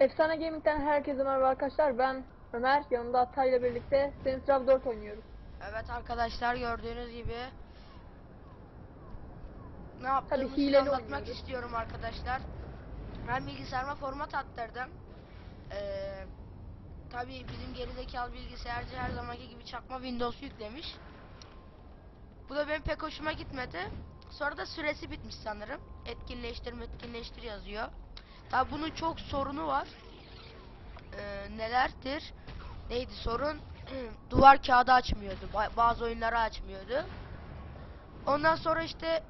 Efsane Gaming'den herkese merhaba arkadaşlar. Ben Ömer, yanımda Atay ile birlikte Saints Row 4 oynuyoruz. Evet arkadaşlar gördüğünüz gibi ne yaptığımı hileli size anlatmak oynuyoruz. istiyorum arkadaşlar. Ben bilgisayarıma format attırdım. Ee, Tabi bizim gerizekalı bilgisayarcı her zamanki gibi çakma Windows yüklemiş. Bu da benim pek hoşuma gitmedi. Sonra da süresi bitmiş sanırım. Etkinleştir etkinleştir yazıyor. Tabi bunun çok sorunu var. Ee, nelerdir? Neydi sorun? Duvar kağıdı açmıyordu. Ba- bazı oyunları açmıyordu. Ondan sonra işte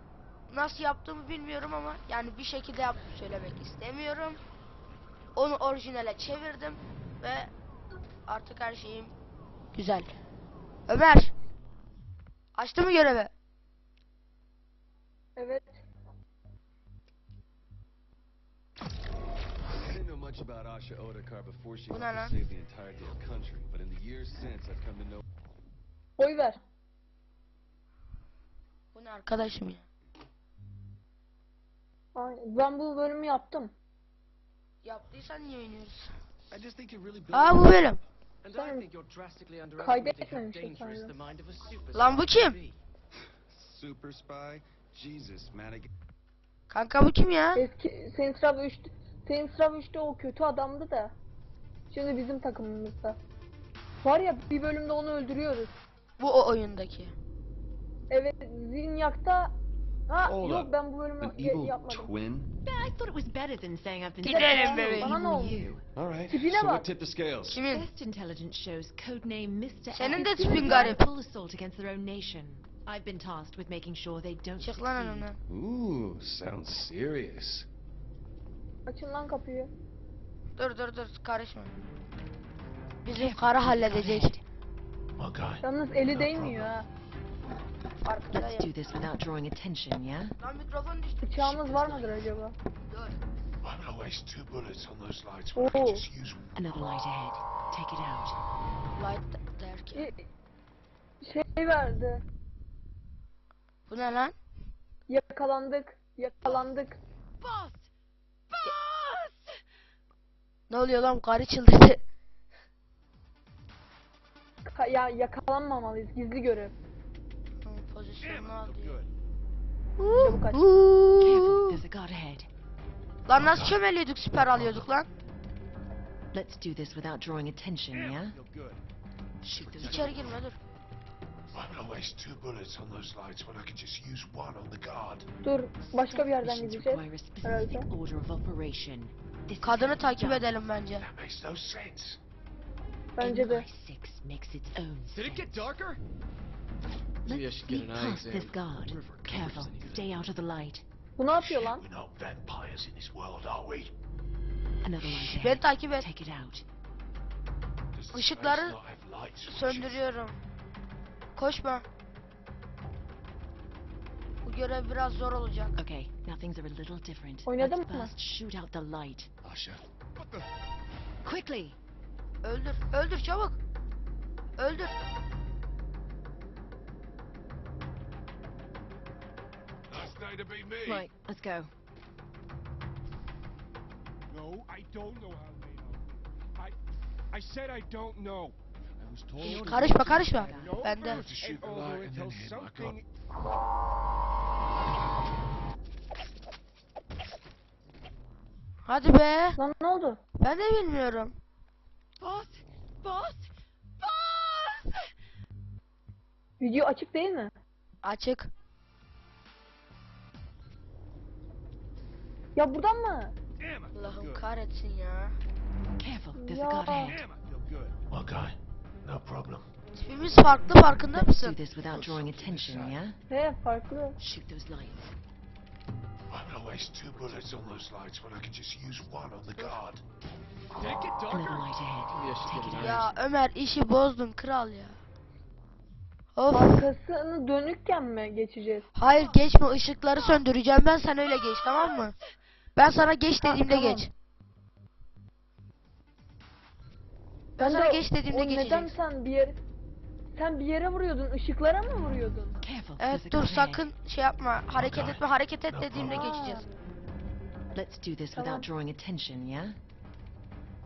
nasıl yaptığımı bilmiyorum ama yani bir şekilde yaptım söylemek istemiyorum. Onu orijinale çevirdim ve artık her şeyim güzel. Ömer! Açtı mı görevi? Evet. Much about Asha Odekar before she Bu helped ne me lan? save the entire damn country, but in the years since I've come to know Oy ver. Bu ne arkadaşım ya? Ay, Ben bu bölümü yaptım. Yaptıysan niye oynuyoruz? I just think you're really Aa bu benim. And Sen I think you're drastically underestimating how kaydetmemişsin dangerous sanırım. the mind of a super Lan bu spy kim? be. Super Spy. Jesus, man, I get Kanka bu kim ya? Eski Row 3 Saints Row 3'te o kötü adamdı da. Şimdi bizim takımımızda. Var ya bir bölümde onu öldürüyoruz. Bu o oyundaki. Evet Zinyak'ta Ha Hold yok up. ben bu bölümü an ye- evil yapmadım. twin. I thought it was better than saying I've been Gidelim bebeğim. Bana ne oldu? All right. Tipine so bak. what tipped the scales? Kimin? Best intelligence shows codename Mr. Senin de tipin garip. full assault against their own nation. I've been tasked with making sure they don't Çık lan succeed. önümden. Ooh, sounds serious. Açın lan kapıyı. Dur dur dur karışma. Bizim karı halledecek. Okay. Yalnız eli değmiyor ha. Let's do this without drawing attention, yeah? Lan mikrofon düştü. Bıçağımız var mıdır acaba? Dur. I'm gonna waste two bullets on those lights when I just use Another light ahead. Take it out. Light de- derken. Bir Şey verdi. Bu ne lan? Yakalandık. Yakalandık. Boss! Ne oluyor lan karı çıldırdı. Ka- ya yakalanmamalıyız. Gizli görev. Pozisyonunu al diyor. Çabuk aç. Careful, there's a guard ahead. Lan nasıl çömeliyorduk süper alıyorduk lan. Let's do this without drawing attention, yeah? İçeri girme dur. I'm gonna waste two bullets on those lights when I can just use one on the guard. Dur. Başka bir yerden gideceğiz. require a specific Herhalde. order of operation. Kadını takip edelim bence. Bence de. MI6 makes its own Did it get darker? Maybe I Let's should get an eye this guard. Careful, stay out of the light. Bu ne yapıyor lan? We're not vampires in this world, are we? Another light ahead. takip et. Take it out. Işıkları? Söndürüyorum. Koşma. Bu görev biraz zor olacak. Okay, now things are a little different. Oynadın Let's mı? first shoot out the light. Asha. Quickly! Öldür. Öldür çabuk. Öldür. Last day to be me. Right, let's go. No, I don't know how they know. I, I said I don't know. Karışma karışma. My something. Hadi be. Lan ne oldu? Ben de bilmiyorum. Boss! Boss! Boss! Video açık değil mi? Açık. Ya buradan mı? Allah'ım kahretsin ya. Careful, there's a feel good. Okay. No problem. Tipimiz farklı farkında Let's do mısın? this without drawing attention, yeah? He farklı. Shoot those lights. I'm gonna waste two bullets on those lights when I can just use one on the guard. Ya Ömer işi bozdun kral ya. Of. Arkasını dönükken mi geçeceğiz? Hayır geçme ışıkları söndüreceğim ben sen öyle geç tamam mı? Ben sana geç Ha, dediğimde tamam. geç. Ben sana de geç dediğimde o neden geçeceksin. sen bir yer sen bir yere vuruyordun? Işıklara mı vuruyordun? Evet dur sakın şey yapma hareket etme hareket et dediğimde Aa. geçeceğiz. Let's do this without drawing attention, yeah?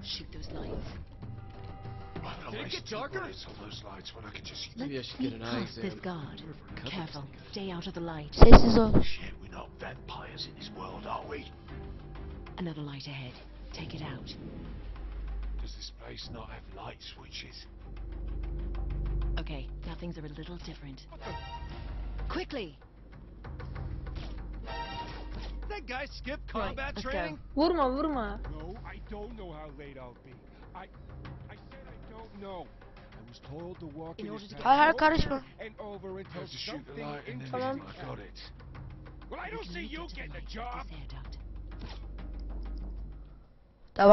Shoot those lights. Did it get darker? Let's Maybe I should sneak get an eye past this exam. guard. Careful. Stay out of the light. Sessiz ol. Shit, we're not vampires in this world, are we? Another light ahead. Take it out. Does place not have light switches? Okay, now things are a little different. Quickly! That guy skip Right, combat let's go. training? Vurma vurma. No, I don't know how late I'll be. I, I said I don't know. I was told to walk In in, order this to path get- over karışma. and over I until have to shoot the something light and then Tamam. I got it. Well, I don't see you to the getting a light. job. This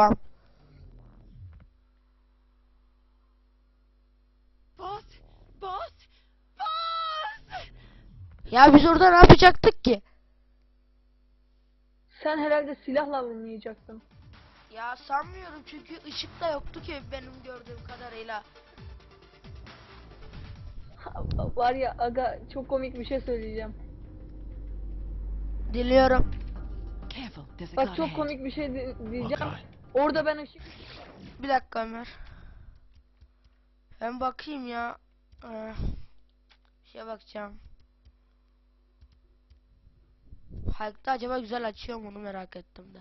Ya biz orada ne yapacaktık ki? Sen herhalde silahla oynayacaktın. Ya sanmıyorum çünkü ışık da yoktu ki benim gördüğüm kadarıyla. Var ya aga çok komik bir şey söyleyeceğim. Diliyorum. Bak çok komik bir şey di- diyeceğim. Orada ben ışık Bir dakika Ömer. Ben bakayım ya. Ee, şeye bakacağım. Hayatta acaba güzel açıyor mu onu merak ettim de.